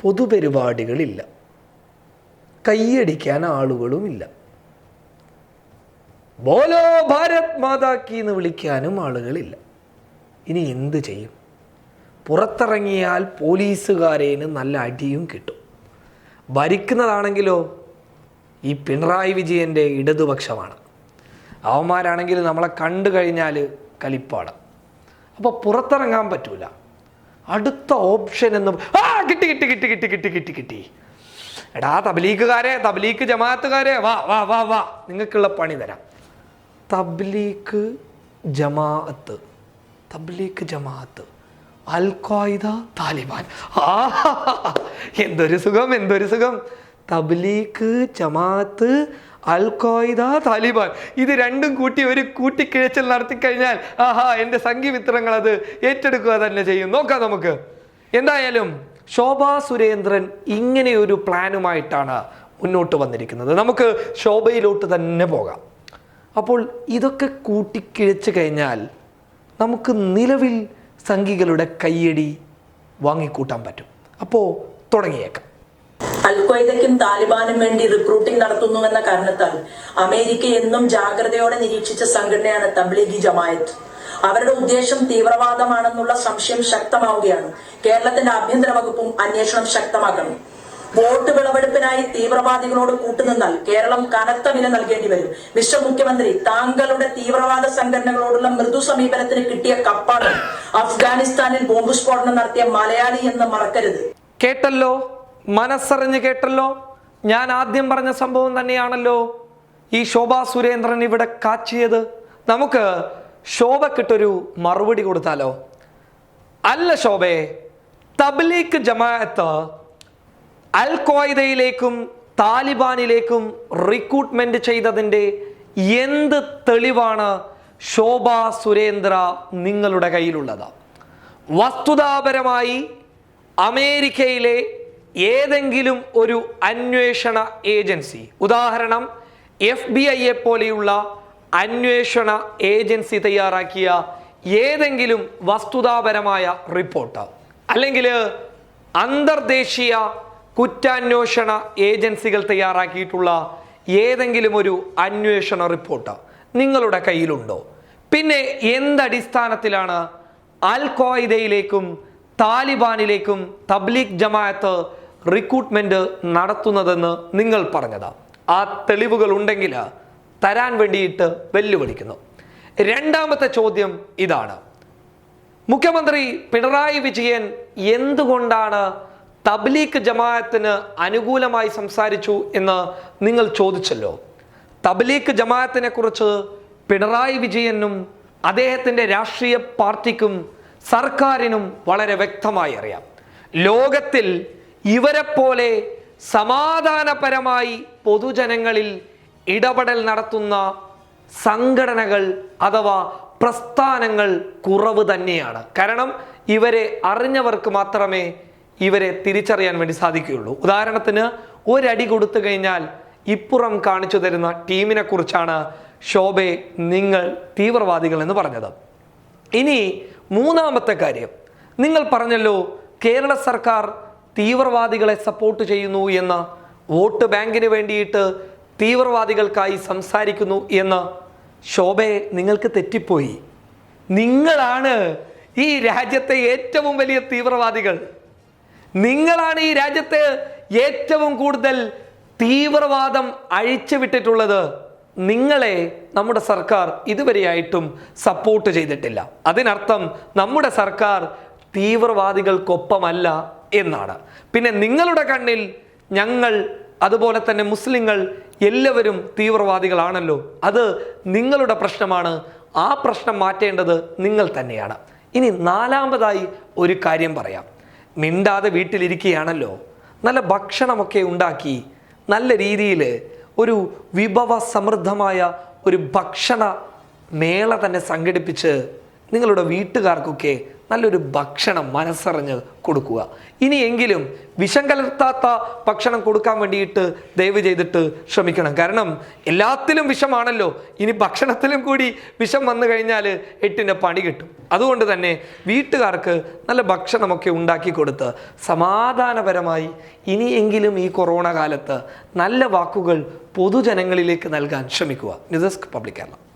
പൊതുപരിപാടികളില്ല. കൈയടിക്കാൻ ആളുകളുമില്ല. ബോലോ ഭാരത് മാതാക്കി എന്ന് വിളിക്കാനും ആളുകളില്ല. ഇനി എന്ത് ചെയ്യും? പുറത്തിറങ്ങിയാൽ പോലീസുകാരേന് നല്ല അടിയും കിട്ടും. ഭരിക്കുന്നതാണെങ്കിലോ ഈ പിണറായി വിജയന്റെ ഇടതുപക്ഷമാണ്. അവന്മാരാണെങ്കിൽ നമ്മളെ കണ്ടു കഴിഞ്ഞാൽ കലിപ്പാണ് അപ്പോൾ പുറത്തിറങ്ങാൻ പറ്റൂല. അടുത്ത ഓപ്ഷൻ എന്ന് ആ കിട്ടി കിട്ടി കിട്ടി കിട്ടി കിട്ടി കിട്ടി കിട്ടി. എടാ തബ്ലീഗുകാരെ തബ്ലീഗ് ജമാഅത്തുകാരെ വാ വാ വാ വാ. നിങ്ങൾക്കുള്ള പണി തരാം. തബ്ലീഗ് ജമാഅത്ത്. തബ്ലീഗ് ജമാഅത്ത്. അൽ ഖായിദ താലിബാൻ. ആ എന്തൊരു സുഖം എന്തൊരു സുഖം. തബ്ലീഗ് ജമാഅത്ത് അൽ താലിബാൻ. ഇത് രണ്ടും കൂട്ടി ഒരു കൂട്ടിക്കിഴച്ചൽ നടത്തി കഴിഞ്ഞാൽ ആഹാ എന്റെ സംഘിമിത്രങ്ങൾ അത് ഏറ്റെടുക്കുക തന്നെ ചെയ്യും. നോക്കാം നമുക്ക്. എന്തായാലും ശോഭാ സുരേന്ദ്രൻ ഇങ്ങനെ ഒരു പ്ലാനുമായിട്ടാണ് മുന്നോട്ട് വന്നിരിക്കുന്നത്. നമുക്ക് ശോഭയിലോട്ട് തന്നെ പോകാം. അപ്പോൾ ഇതൊക്കെ കൂട്ടിക്കിഴച്ച് കഴിഞ്ഞാൽ നമുക്ക് നിലവിൽ സംഘികളുടെ കയ്യടി വാങ്ങിക്കൂട്ടാൻ പറ്റും. അപ്പോൾ തുടങ്ങിയേക്കാം. അൽഖ്വയ്ദയ്ക്കും താലിബാനും വേണ്ടി റിക്രൂട്ടിംഗ് നടത്തുന്നുവെന്ന കാരണത്താൽ അമേരിക്ക എന്നും ജാഗ്രതയോടെ നിരീക്ഷിച്ച സംഘടനയാണ് തബ്ലീഗി ജമായത്ത്. അവരുടെ ഉദ്ദേശം തീവ്രവാദമാണെന്നുള്ള സംശയം ശക്തമാവുകയാണ്. കേരളത്തിന്റെ ആഭ്യന്തര വകുപ്പും അന്വേഷണം ശക്തമാക്കണം. വോട്ട് വിളവെടുപ്പിനായി തീവ്രവാദികളോട് കൂട്ടുനിന്നാൽ കേരളം കനത്ത വില നൽകേണ്ടി വരും. വിശ്വ മുഖ്യമന്ത്രി താങ്കളുടെ തീവ്രവാദ സംഘടനകളോടുള്ള മൃദു സമീപനത്തിന് കിട്ടിയ കപ്പാണ് അഫ്ഗാനിസ്ഥാനിൽ ബോംബ് സ്ഫോടനം നടത്തിയ മലയാളി എന്ന് മറക്കരുത്. കേട്ടല്ലോ? മനസ്സറിഞ്ഞ് കേട്ടല്ലോ? ഞാൻ ആദ്യം പറഞ്ഞ സംഭവം തന്നെയാണല്ലോ. ഈ ശോഭാ സുരേന്ദ്രൻ ഇവിടെ കാച്ചിയത്. നമുക്ക് ശോഭക്കിട്ടൊരു മറുപടി കൊടുത്താലോ? അല്ല ശോഭയെ തബ്ലീഖ് ജമാഅത്ത് അൽ ഖ്വായിദയിലേക്കും താലിബാനിലേക്കും റിക്രൂട്ട്മെന്റ് ചെയ്തതിന്റെ എന്ത് തെളിവാണ് ശോഭ സുരേന്ദ്ര നിങ്ങളുടെ കയ്യിലുള്ളത്? വസ്തുതാപരമായി അമേരിക്കയിലെ ഏതെങ്കിലും ഒരു അന്വേഷണ ഏജൻസി. ഉദാഹരണം എഫ് ബി ഐയെ പോലെയുള്ള അന്വേഷണ ഏജൻസി തയ്യാറാക്കിയ ഏതെങ്കിലും വസ്തുതാപരമായ റിപ്പോർട്ട്. അല്ലെങ്കിൽ അന്തർദേശീയ കുറ്റാന്വേഷണ ഏജൻസികൾ തയ്യാറാക്കിയിട്ടുള്ള ഏതെങ്കിലും ഒരു അന്വേഷണ റിപ്പോർട്ട് നിങ്ങളുടെ കയ്യിലുണ്ടോ? പിന്നെ എന്തടിസ്ഥാനത്തിലാണ് അൽ ഖ്വായിദയിലേക്കും താലിബാനിലേക്കും തബ്ലീഗ് ജമാഅത്ത് റിക്രൂട്ട്മെന്റ് നടത്തുന്നതെന്ന് നിങ്ങൾ പറഞ്ഞതാ. ആ തെളിവുകൾ ഉണ്ടെങ്കിൽ തരാൻ വേണ്ടിയിട്ട് വെല്ലുവിളിക്കുന്നു. രണ്ടാമത്തെ ചോദ്യം ഇതാണ്. മുഖ്യമന്ത്രി പിണറായി വിജയൻ എന്തുകൊണ്ടാണ് തബ്ലീഗ് ജമാഅത്തിന് അനുകൂലമായി സംസാരിച്ചു എന്ന് നിങ്ങൾ ചോദിച്ചല്ലോ. തബ്ലീഗ് ജമാഅത്തിനെ കുറിച്ച് പിണറായി വിജയനും അദ്ദേഹത്തിന്റെ രാഷ്ട്രീയ പാർട്ടിക്കും സർക്കാരിനും വളരെ വ്യക്തമായി അറിയാം. ലോകത്തിൽ ഇവരെപ്പോലെ സമാധാനപരമായി പൊതുജനങ്ങളിൽ ഇടപെടൽ നടത്തുന്ന സംഘടനകൾ അഥവാ പ്രസ്ഥാനങ്ങൾ കുറവ് തന്നെയാണ്. കാരണം ഇവരെ അറിഞ്ഞവർക്ക് മാത്രമേ ഇവരെ തിരിച്ചറിയാൻ വേണ്ടി സാധിക്കുകയുള്ളൂ. ഉദാഹരണത്തിന് ഒരടി കൊടുത്തു കഴിഞ്ഞാൽ ഇപ്പുറം കാണിച്ചു തരുന്ന ടീമിനെ കുറിച്ചാണ് ശോഭെ നിങ്ങൾ തീവ്രവാദികൾ എന്ന് പറഞ്ഞത്. ഇനി മൂന്നാമത്തെ കാര്യം. നിങ്ങൾ പറഞ്ഞല്ലോ കേരള സർക്കാർ തീവ്രവാദികളെ സപ്പോർട്ട് ചെയ്യുന്നു എന്ന് വോട്ട് ബാങ്കിന് വേണ്ടിയിട്ട് തീവ്രവാദികൾക്കായി സംസാരിക്കുന്നു എന്ന് ശോഭയെ നിങ്ങൾക്ക് തെറ്റിപ്പോയി. നിങ്ങളാണ് ഈ രാജ്യത്തെ ഏറ്റവും വലിയ തീവ്രവാദികൾ. നിങ്ങളാണ് ഈ രാജ്യത്തെ ഏറ്റവും കൂടുതൽ തീവ്രവാദം അഴിച്ചു വിട്ടിട്ടുള്ളത്. നിങ്ങളെ നമ്മുടെ സർക്കാർ ഇതുവരെയായിട്ടും സപ്പോർട്ട് ചെയ്തിട്ടില്ല. അതിനർത്ഥം നമ്മുടെ സർക്കാർ തീവ്രവാദികൾക്കൊപ്പമല്ല എന്നാണ്. പിന്നെ നിങ്ങളുടെ കണ്ണിൽ ഞങ്ങൾ അതുപോലെ തന്നെ മുസ്ലിങ്ങൾ എല്ലാവരും തീവ്രവാദികളാണല്ലോ. അത് നിങ്ങളുടെ പ്രശ്നമാണ്. ആ പ്രശ്നം മാറ്റേണ്ടത് നിങ്ങൾ തന്നെയാണ്. ഇനി നാലാമതായി ഒരു കാര്യം പറയാം. മിണ്ടാതെ വീട്ടിലിരിക്കുകയാണല്ലോ. നല്ല ഭക്ഷണമൊക്കെ ഉണ്ടാക്കി നല്ല രീതിയിൽ ഒരു വിഭവ സമൃദ്ധമായ ഒരു ഭക്ഷണ മേള തന്നെ സംഘടിപ്പിച്ച് നിങ്ങളുടെ വീട്ടുകാർക്കൊക്കെ നല്ലൊരു ഭക്ഷണം മനസ്സറിഞ്ഞ് കൊടുക്കുക. ഇനിയെങ്കിലും വിഷം കലർത്താത്ത ഭക്ഷണം കൊടുക്കാൻ വേണ്ടിയിട്ട് ദയവ് ചെയ്തിട്ട് ശ്രമിക്കണം. കാരണം എല്ലാത്തിലും വിഷമാണല്ലോ. ഇനി ഭക്ഷണത്തിലും കൂടി വിഷം വന്നു കഴിഞ്ഞാൽ എട്ടിന്റെ പണി കിട്ടും. അതുകൊണ്ട് തന്നെ വീട്ടുകാർക്ക് നല്ല ഭക്ഷണമൊക്കെ ഉണ്ടാക്കി കൊടുത്ത് സമാധാനപരമായി ഇനിയെങ്കിലും ഈ കൊറോണ കാലത്ത് നല്ല വാക്കുകൾ പൊതുജനങ്ങളിലേക്ക് നൽകാൻ ശ്രമിക്കുക. News public Kerala.